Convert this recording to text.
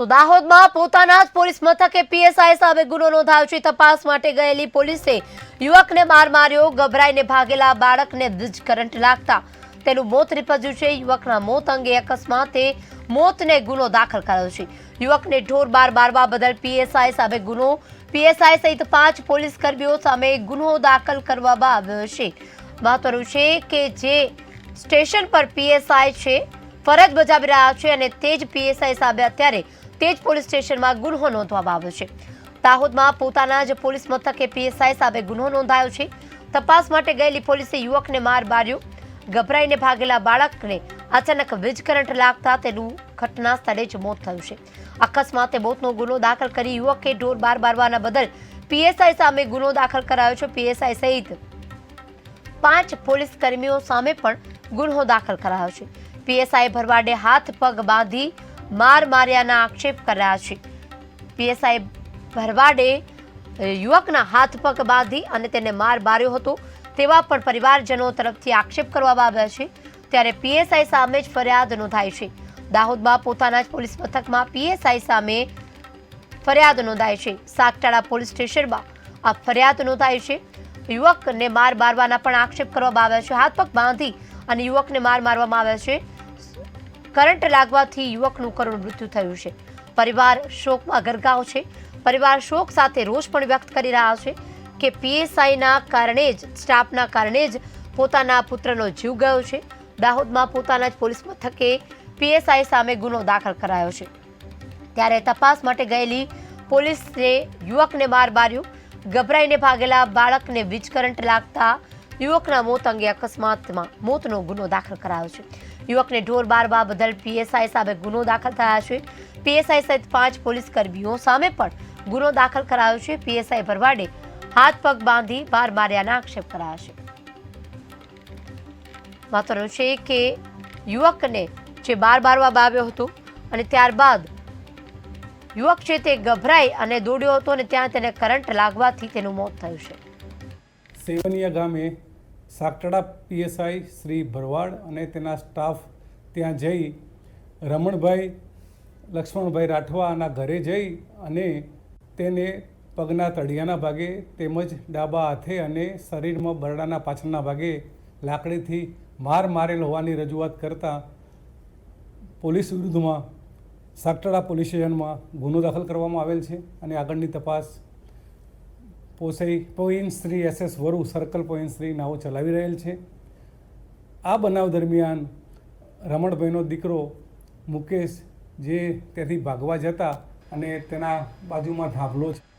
તો દાહોદમાં પોતાના જ પોલીસ મથકે પીએસઆઈ સામે ગુનો નોંધાયો છે. તપાસ માટે ગયેલી પોલીસે યુવકને માર માર્યો, ગભરાઈને ભાગેલા બાળકને વીજ કરંટ લાગતા તેનું મોત નિપજ્યું છે. યુવકના મોત અંગે અકસ્માતે મોતને ગુનો દાખલ કર્યો છે. યુવકને ઢોર બાર મારવા બદલ પીએસઆઈ સામે ગુનો. પીએસઆઈ સહિત પાંચ પોલીસ કર્મીઓ સામે ગુનો દાખલ કરવામાં આવ્યો છે. મહત્વનું છે કે જે સ્ટેશન પર પીએસઆઈ છે, ફરજ બજાવી રહ્યા છે અને તે જ પીએસઆઈ સામે અત્યારે તે જ પોલીસ સ્ટેશનમાં ગુનો નોંધવામાં આવ્યો છે. દાહોદમાં પોતાના જ પોલીસ મથકે પીએસઆઈ સામે ગુનો નોંધાયો છે. તપાસ માટે ગયેલી પોલીસે યુવકને માર માર્યો. ગભરાઈને ભાગેલા બાળકને અચાનક વીજ કરંટ લાગતા તેનું ઘટના સ્થળે જ મોત થયું છે. અકસ્માતે મોતનો ગુનો દાખલ કરી યુવકે ઢોર બાર બારવાના બદલ પીએસઆઈ સામે ગુનો દાખલ કરાયો છે. પીએસઆઈ સહિત પાંચ પોલીસ કર્મીઓ સામે પણ ગુનો દાખલ કરાયો છે. પીએસઆઈ ભરવાડે હાથ પગ બાંધી માર માર્યાના આક્ષેપ કર્યા છે. પીએસઆઈ ભરવાડે યુવકના હાથ પગ બાંધી અને તેને માર માર્યો હતો તેવા પણ પરિવારજનો તરફથી આક્ષેપ કરવામાં આવ્યા છે. ત્યારે પીએસઆઈ સામે જ ફરિયાદ નોંધાઈ છે. દાહોદમાં પોતાના જ પોલીસ મથકમાં પીએસઆઈ સામે ફરિયાદ નોંધાઈ છે. સાગટાળા પોલીસ સ્ટેશનમાં આ ફરિયાદ નોંધાઈ છે. યુવકને માર મારવાના પણ આક્ષેપ કરવામાં આવ્યા છે. હાથ પગ બાંધી અને યુવકને માર મારવામાં આવ્યા છે. કરંટ લાગવાથી યુવકનું કરુણ મૃત્યુ થયું છે. પરિવાર શોકમાં ગરગાવ છે. પરિવાર શોક સાથે રોષ પણ વ્યક્ત કરી રહ્યા છે કે પીએસઆઈના કારણે જ, સ્ટાફના કારણે જ પોતાના પુત્રનો જીવ ગયો છે. દાહોદમાં પોતાના જ પોલીસ મથકે પીએસઆઈ સામે ગુનો દાખલ કરાયો છે. ત્યારે તપાસ માટે ગયેલી પોલીસે યુવકને માર માર્યો. ગભરાઈને ભાગેલા બાળકને વીજ કરંટ લાગતા યુવકના મોત અંગે અકસ્માતમાં મોતનો ગુનો દાખલ કરાયો છે. યુવકને ઢોર બારવા બદલ પીએસઆઈ સામે ગુનો દાખલ થયા છે. પીએસઆઈ સહિત પાંચ પોલીસ કર્મીઓ સામે પણ ગુનો દાખલ કરાયો છે. પીએસઆઈ ભરવાડે હાથ પગ બાંધી બાર માર્યાના આક્ષેપ કરાયા છે. મહત્વનું છે કે યુવકને જે બાર બારવા આવ્યો હતો અને ત્યારબાદ યુવક છે તે ગભરાઈ અને દોડ્યો હતો અને ત્યાં તેને કરંટ લાગવાથી તેનું મોત થયું છે. સેવનિયા ગામે સાગટડા પીએસઆઈ શ્રી ભરવાડ અને તેના સ્ટાફ ત્યાં જઈ રમણભાઈ, લક્ષ્મણભાઈ રાઠવાના ઘરે જઈ અને તેને પગના તળિયાના ભાગે તેમજ ડાબા હાથે અને શરીરમાં બરડાના પાછળના ભાગે લાકડીથી માર મારેલ હોવાની રજૂઆત કરતાં પોલીસ વિરુદ્ધમાં સાકટડા પોલીસ સ્ટેશનમાં ગુનો દાખલ કરવામાં આવેલ છે અને આગળની તપાસ પોસઈ point Shri S S Varu circle પોઈન Shri નાવો ચલાવી રહેલ છે. આ બનાવ દરમિયાન રમણભાઈનો દીકરો મુકેશ જે ત્યાંથી ભાગવા જતા અને તેના બાજુમાં ધાબલો છે.